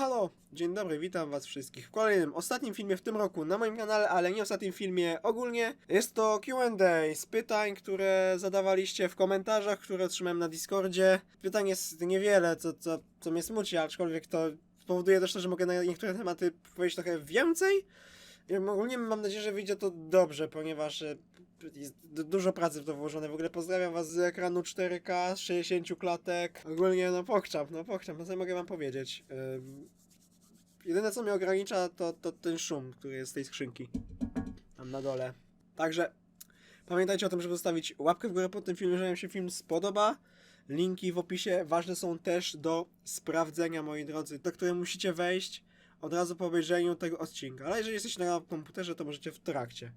halo! Dzień dobry, witam was wszystkich w kolejnym, ostatnim filmie w tym roku na moim kanale, ale nie ostatnim filmie ogólnie. Jest to Q&A z pytań, które zadawaliście w komentarzach, które otrzymałem na Discordzie. Pytań jest niewiele, co, co, co mnie smuci, aczkolwiek to spowoduje też to, że mogę na niektóre tematy powiedzieć trochę więcej. I ogólnie mam nadzieję, że wyjdzie to dobrze, ponieważ e, jest du- dużo pracy w to włożone. W ogóle pozdrawiam was z ekranu 4K, z 60 klatek. Ogólnie no pokczam, no pokczam, no co mogę wam powiedzieć. Ym, jedyne co mnie ogranicza to, to ten szum, który jest z tej skrzynki. Tam na dole. Także pamiętajcie o tym, żeby zostawić łapkę w górę pod tym filmem, jeżeli wam się film spodoba. Linki w opisie ważne są też do sprawdzenia, moi drodzy, do których musicie wejść od razu po obejrzeniu tego odcinka. Ale jeżeli jesteście na komputerze, to możecie w trakcie.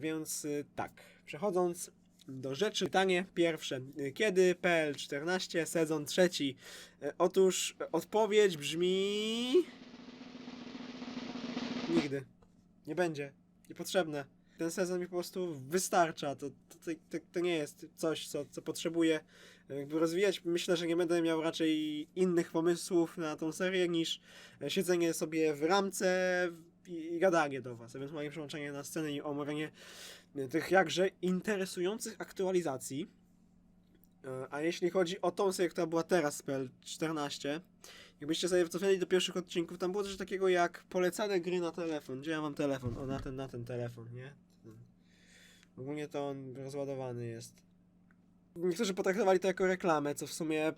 Więc y, tak, przechodząc do rzeczy. Pytanie pierwsze. Kiedy PL14 sezon trzeci? Y, Otóż y, odpowiedź brzmi... Nigdy. Nie będzie. Niepotrzebne. Ten sezon mi po prostu wystarcza. To, to, to, to, nie jest coś, co, co potrzebuję y, jakby rozwijać. Myślę, że nie będę miał raczej innych pomysłów na tą serię niż e, siedzenie sobie w ramce i, gadanie do was. Ewentualnie przełączenie na scenę i omawianie tych jakże interesujących aktualizacji. E, A jeśli chodzi o tą serię, która była teraz z PL14, jakbyście sobie cofnęli do pierwszych odcinków, tam było coś takiego jak polecane gry na telefon. Gdzie ja mam telefon? O, na ten, na ten telefon, nie? Ogólnie to on rozładowany jest. Niektórzy potraktowali to jako reklamę, co w sumie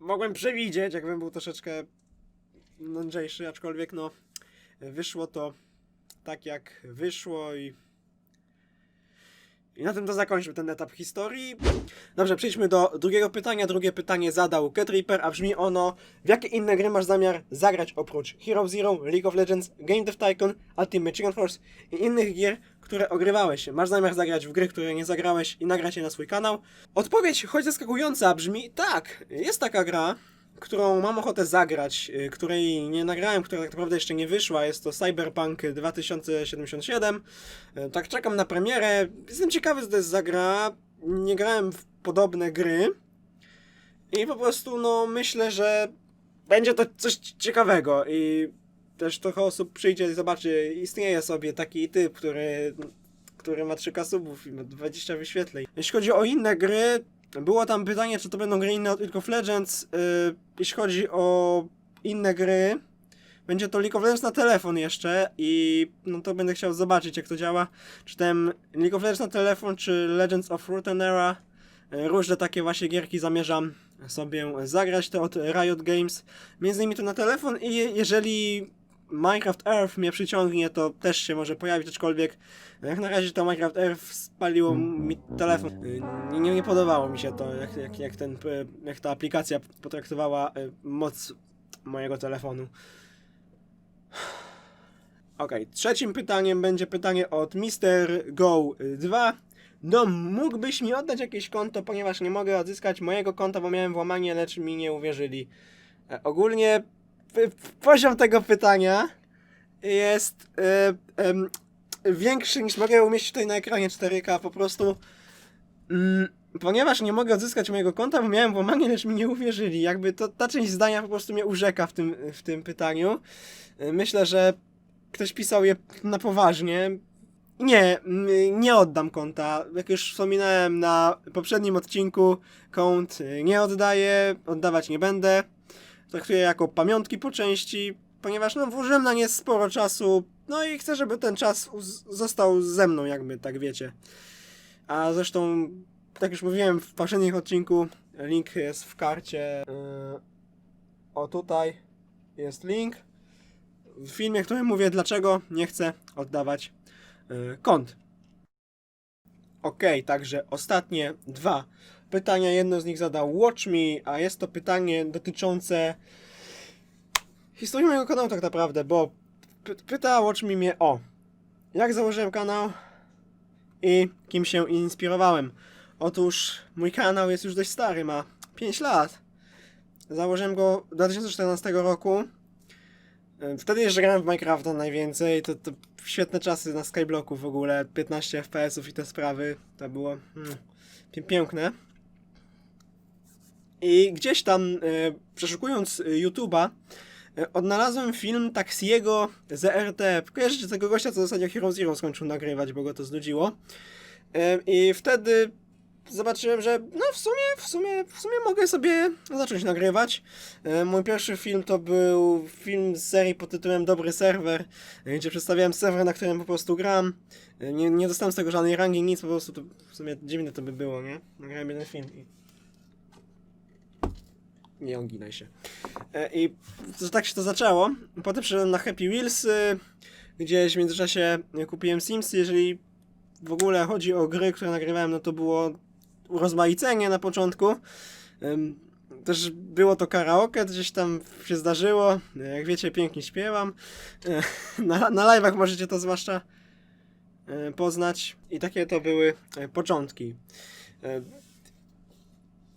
mogłem przewidzieć, jakbym był troszeczkę mądrzejszy, aczkolwiek no wyszło to tak jak wyszło i i na tym to zakończmy ten etap historii. Dobrze, przejdźmy do drugiego pytania. Drugie pytanie zadał Cat Reaper, a brzmi ono W jakie inne gry masz zamiar zagrać oprócz Hero Zero, League of Legends, Game Dev Tycoon, Ultimate Chicken Force i innych gier, które ogrywałeś? Masz zamiar zagrać w gry, które nie zagrałeś i nagrać je na swój kanał? Odpowiedź, choć zaskakująca, brzmi tak. Jest taka gra, którą mam ochotę zagrać, y, której nie nagrałem, która tak naprawdę jeszcze nie wyszła. Jest to Cyberpunk 2077. Y, Tak czekam na premierę. Jestem ciekawy, co to jest za gra. Nie grałem w podobne gry. I po prostu, no, myślę, że będzie to coś ciekawego i też trochę osób przyjdzie i zobaczy, istnieje sobie taki typ, który, który ma 3 subów i ma 20 wyświetleń. Jeśli chodzi o inne gry, było tam pytanie, czy to będą gry inne od League of Legends. Yy, jeśli chodzi o inne gry, będzie to League of Legends na telefon jeszcze i no to będę chciał zobaczyć, jak to działa. Czy ten League of Legends na telefon, czy Legends of Runeterra. Yy, Różne takie właśnie gierki zamierzam sobie zagrać, te od Riot Games. Między innymi to na telefon i je- jeżeli Minecraft Earth mnie przyciągnie, to też się może pojawić, aczkolwiek jak na razie to Minecraft Earth spaliło mi telefon. Y, Nie, nie, podobało mi się to, jak, jak, jak, ten, y, jak ta aplikacja potraktowała y, moc mojego telefonu. Okej, trzecim pytaniem będzie pytanie od Mr. Go 2. No, mógłbyś mi oddać jakieś konto, ponieważ nie mogę odzyskać mojego konta, bo miałem włamanie, lecz mi nie uwierzyli. E, ogólnie poziom tego pytania jest em, większy niż mogę umieścić tutaj na ekranie 4K. Po prostu, mm, ponieważ nie mogę odzyskać mojego konta, bo miałem włamanie, lecz mi nie uwierzyli. Jakby to, ta część zdania po prostu mnie urzeka w tym, w tym pytaniu. E, Myślę, że ktoś pisał je na poważnie. Nie, mm, nie oddam konta. Jak już wspominałem na poprzednim odcinku, kont y, nie oddaję, oddawać nie będę. Traktuję jako pamiątki po części, ponieważ no, włożyłem na nie sporo czasu, no i chcę, żeby ten czas został ze mną, jakby, tak wiecie. A zresztą, tak już mówiłem w poprzednim odcinku, link jest w karcie. Yy, o tutaj jest link. W filmie, w którym mówię, dlaczego nie chcę oddawać yy, kont. Okej, także ostatnie dwa pytania. Jedno z nich zadał Watch Me, a jest to pytanie dotyczące historii mojego kanału tak naprawdę, bo py pyta Watch Me mnie o jak założyłem kanał i kim się inspirowałem. Otóż mój kanał jest już dość stary, ma 5 lat. Założyłem go w 2014 roku. Wtedy jeszcze grałem w Minecrafta najwięcej, to, to świetne czasy na Skyblocku w ogóle, 15 FPS-ów i te sprawy, to było hmm, piękne. I gdzieś tam, e, przeszukując e, YouTube'a, e, odnalazłem film Taxiego z RT. Kojarzycie tego gościa, co ostatnio Hero Zero skończył nagrywać, bo go to znudziło. I wtedy zobaczyłem, że no w sumie, w sumie, w sumie mogę sobie zacząć nagrywać. Mój pierwszy film to był film z serii pod tytułem Dobry Serwer, gdzie przedstawiałem serwer, na którym po prostu gram. Nie, nie dostałem z tego żadnej rangi, nic, po prostu to w sumie dziwne to by było, nie? Nagrałem jeden film i... Nie oginaj się. E, I to, tak się to zaczęło. Potem przyszedłem na Happy Wheels, y, gdzieś w międzyczasie kupiłem Simsy, jeżeli w ogóle chodzi o gry, które nagrywałem, no to było urozmaicenie na początku. Też było to karaoke, gdzieś tam się zdarzyło. Jak wiecie, pięknie śpiewam. E, Na, na live'ach możecie to zwłaszcza e, poznać. I takie to były początki.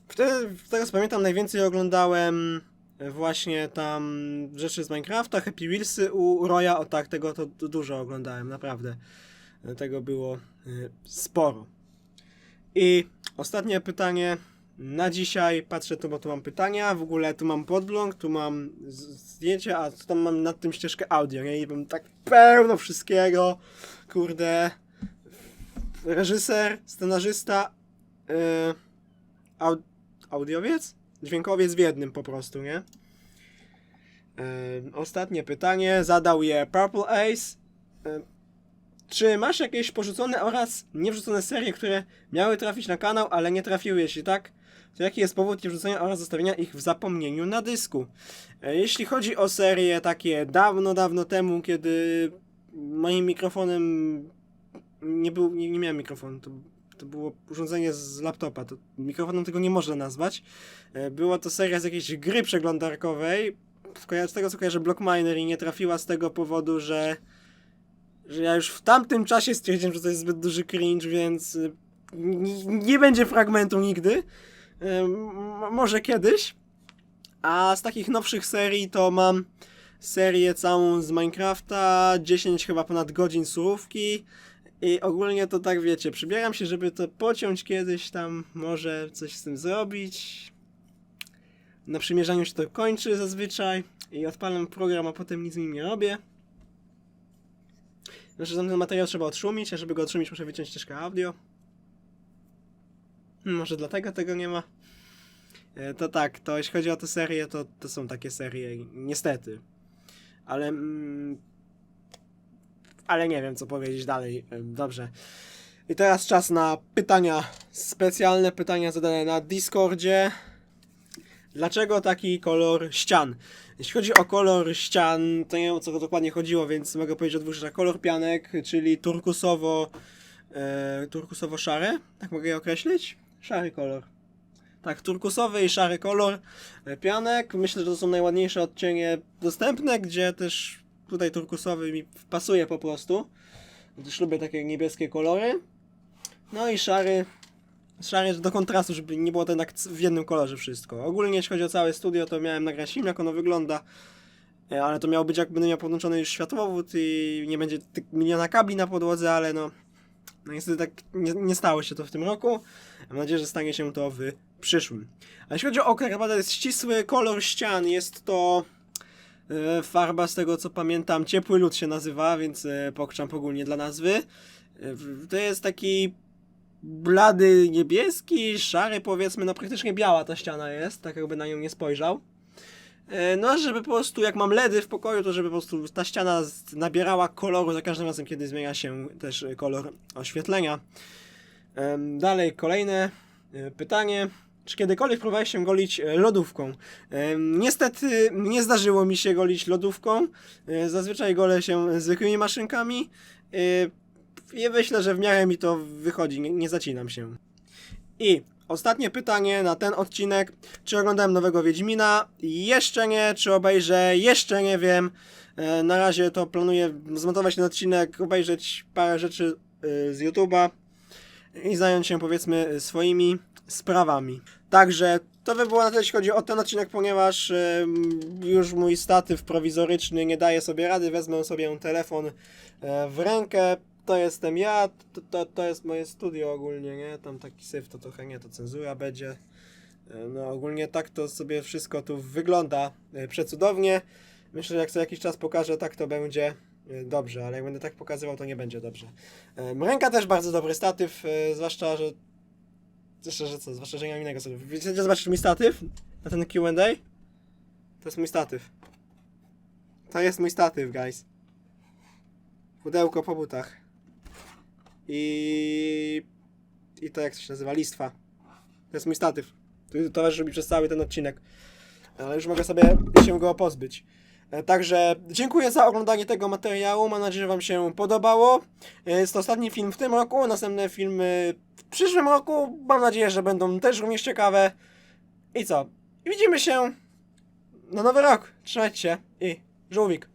Wtedy, teraz pamiętam, najwięcej oglądałem e, właśnie tam rzeczy z Minecrafta, Happy Wheelsy u Roya, o tak, tego to du- dużo oglądałem, naprawdę. E, Tego było e, sporo. I ostatnie pytanie na dzisiaj. Patrzę tu, bo tu mam pytania. W ogóle tu mam podgląd, tu mam zdjęcie, a tu tam mam nad tym ścieżkę audio. Nie? I mam tak pełno wszystkiego. Kurde. Reżyser, scenarzysta, yy, audiowiec? Dźwiękowiec w jednym po prostu, nie? Yy, ostatnie pytanie zadał je Purple Ace. Yy, czy masz jakieś porzucone oraz niewrzucone serie, które miały trafić na kanał, ale nie trafiły? Jeśli tak, to jaki jest powód niewrzucenia oraz zostawienia ich w zapomnieniu na dysku? E, Jeśli chodzi o serie takie dawno, dawno temu, kiedy moim mikrofonem nie był, nie, nie miałem mikrofonu, to, to było urządzenie z laptopa, to mikrofonem tego nie można nazwać. E, Była to seria z jakiejś gry przeglądarkowej, z tego co kojarzę Block Miner i nie trafiła z tego powodu, że że ja już w tamtym czasie stwierdziłem, że to jest zbyt duży cringe, więc n- nie będzie fragmentu nigdy. M- może kiedyś. A z takich nowszych serii to mam serię całą z Minecrafta, 10 chyba ponad godzin surówki. I ogólnie to tak wiecie, przybieram się, żeby to pociąć kiedyś tam, może coś z tym zrobić. Na przymierzaniu się to kończy zazwyczaj i odpalam program, a potem nic z nim nie robię. Znaczy ten materiał trzeba odszumić, a żeby go odszumić muszę wyciąć ścieżkę audio. Hmm, Może dlatego tego nie ma. E, To tak, to jeśli chodzi o tę serię, to, to są takie serie, niestety. Ale... Mm, ale nie wiem, co powiedzieć dalej. Dobrze. I teraz czas na pytania specjalne, pytania zadane na Discordzie. Dlaczego taki kolor ścian? Jeśli chodzi o kolor ścian, to nie wiem o co dokładnie chodziło, więc mogę powiedzieć o dwóch rzeczach. Kolor pianek, czyli turkusowo, e, turkusowo-szary, tak mogę je określić? Szary kolor. Tak, turkusowy i szary kolor e, pianek. Myślę, że to są najładniejsze odcienie dostępne, gdzie też tutaj turkusowy mi pasuje po prostu. Gdyż lubię takie niebieskie kolory. No i szary, szary do kontrastu, żeby nie było jednak w jednym kolorze wszystko. Ogólnie jeśli chodzi o całe studio, to miałem nagrać film, jak ono wygląda. E, Ale to miało być, jak będę miał podłączony już światłowód i nie będzie miliona kabli na podłodze, ale no, no niestety tak nie, nie stało się to w tym roku. Mam nadzieję, że stanie się to w przyszłym. A jeśli chodzi o okra, to jest ścisły kolor ścian. Jest to farba, z tego co pamiętam, ciepły lód się nazywa, więc e, pokrzam ogólnie dla nazwy. E, to jest taki blady niebieski, szary powiedzmy, no praktycznie biała ta ściana jest, tak jakby na nią nie spojrzał. E, No, żeby po prostu, jak mam LEDy w pokoju, to żeby po prostu ta ściana nabierała koloru za każdym razem, kiedy zmienia się też e, kolor oświetlenia. Dalej, kolejne e, pytanie. Czy kiedykolwiek próbowałeś się golić e, lodówką? Em, Niestety nie zdarzyło mi się golić lodówką. E, Zazwyczaj golę się zwykłymi maszynkami. E, I myślę, że w miarę mi to wychodzi, nie, nie zacinam się. I ostatnie pytanie na ten odcinek. Czy oglądałem nowego Wiedźmina? Jeszcze nie. Czy obejrzę? Jeszcze nie wiem. E, Na razie to planuję zmontować ten odcinek, obejrzeć parę rzeczy z YouTube'a i zająć się powiedzmy swoimi sprawami. Także to by było na tyle, jeśli chodzi o ten odcinek, ponieważ em, już mój statyw prowizoryczny nie daje sobie rady. Wezmę sobie telefon e, w rękę. To jestem ja, to, to, to jest moje studio ogólnie, nie? Tam taki syf to trochę nie, to cenzura będzie. E, No ogólnie tak to sobie wszystko tu wygląda e, przecudownie. Myślę, że jak co jakiś czas pokażę, tak to będzie dobrze, ale jak będę tak pokazywał, to nie będzie dobrze. Ręka też bardzo dobry statyw, zwłaszcza, że... Że co? Zwłaszcza, że nie mam innego statywu. Chcecie zobaczyć mój statyw? Na ten Q&A? To jest mój statyw. To jest mój statyw, guys. Pudełko po butach. I... I to jak to się nazywa? Listwa. To jest mój statyw. To towarzyszy mi przez cały ten odcinek. Ale już mogę sobie się go pozbyć. E, Także dziękuję za oglądanie tego materiału. Mam nadzieję, że Wam się podobało. E, Jest to ostatni film w tym roku. Następne filmy w przyszłym roku. Mam nadzieję, że będą też również ciekawe. I co? I widzimy się na nowy rok. Trzymajcie się i żółwik.